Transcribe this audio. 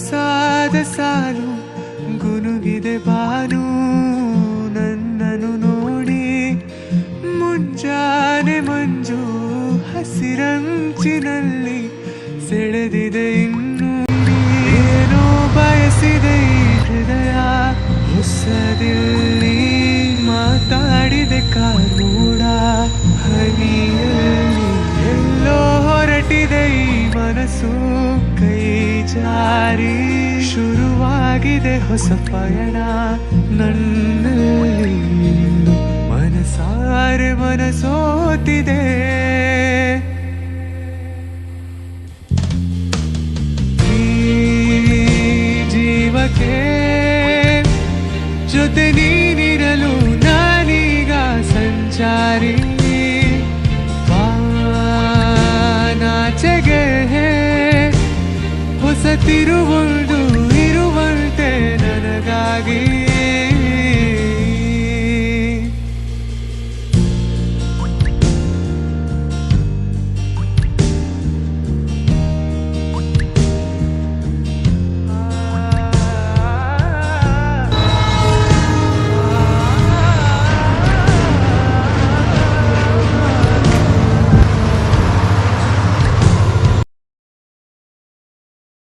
ಸೊಗಸಾದ ಸಾಲು ಗುನುಗಿದೆ ಬಾನು ನನ್ನನು ನೋಡಿ. ಮುಂಜಾನೆ ಮಂಜು ಹಸಿರಂಚಿನಲ್ಲಿ ಸೆಳೆದಿದೆ ಇನ್ನು. ಏನೋ ಬಯಸಿದೆ ಹೃದಯ ಹೊಸದಿಲ್ಲಿ ಮನಸ್ಸು ಕೈ ಜಾರಿ. ಶುರುವಾಗಿದೆ ಹೊಸ ಪಯಣ ನನ್ನ ಮನಸಾರೆ ಮನಸೋತಿದೆ. ಜೀವಕ್ಕೆ ಜೊತೆ ನೀನಿರಲು ನಾನೀಗ ಸಂಚಾರಿ. திருவங்க